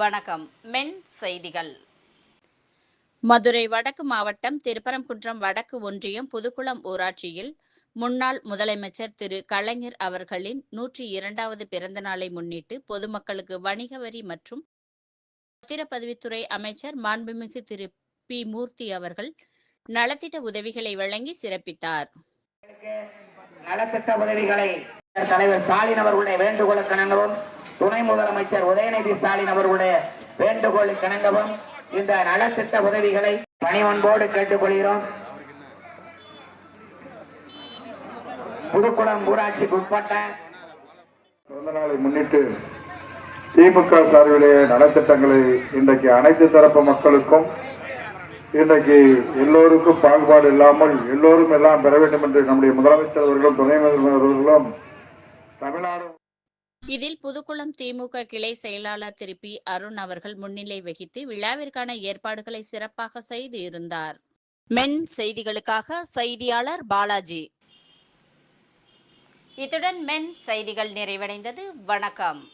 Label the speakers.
Speaker 1: வணக்கம். மென் செய்திகள். மதுரை வடக்கு மாவட்டம் திருப்பரங்குன்றம் வடக்கு ஒன்றியம் புதுக்குளம் ஊராட்சியில் முன்னாள் முதலமைச்சர் திரு. கலைஞர் அவர்களின் நூற்றி இரண்டாவது பிறந்த நாளை முன்னிட்டு பொதுமக்களுக்கு வணிக வரி மற்றும் பத்திரப்பதிவுத்துறை அமைச்சர் மாண்புமிகு திரு. பி. மூர்த்தி அவர்கள் நலத்திட்ட உதவிகளை வழங்கி சிறப்பித்தார்.
Speaker 2: நலத்திட்ட உதவிகளை தலைவர் ஸ்டாலின் அவர்களுடைய வேண்டுகோளுக்கு துணை முதலமைச்சர் உதயநிதி ஸ்டாலின் அவர்களுடைய வேண்டுகோளுக்கு இணங்கவும் இந்த நலத்திட்ட உதவிகளை பணிவன்போடு கேட்டுக்கொள்கிறோம். புதுக்குளம் ஊராட்சிக்கு உட்பட்ட
Speaker 3: பிறந்த நாளை முன்னிட்டு திமுக சார்பிலே நலத்திட்டங்களை இன்றைக்கு அனைத்து தரப்பு மக்களுக்கும் இன்றைக்கு எல்லோருக்கும் பாகுபாடு இல்லாமல் எல்லோரும் எல்லாம் பெற வேண்டும் என்று நம்முடைய முதலமைச்சர் அவர்களும் துணை முதல்வர் அவர்களும் தமிழ்நாடு
Speaker 1: இதில் புதுக்குளம் திமுக கிளை செயலாளர் திரு பி அருண் அவர்கள் முன்னிலை வகித்து விழாவிற்கான ஏற்பாடுகளை சிறப்பாக செய்து இருந்தார். மென் செய்திகளுக்காக செய்தியாளர் பாலாஜி. இத்துடன் மென் செய்திகள் நிறைவடைந்தது. வணக்கம்.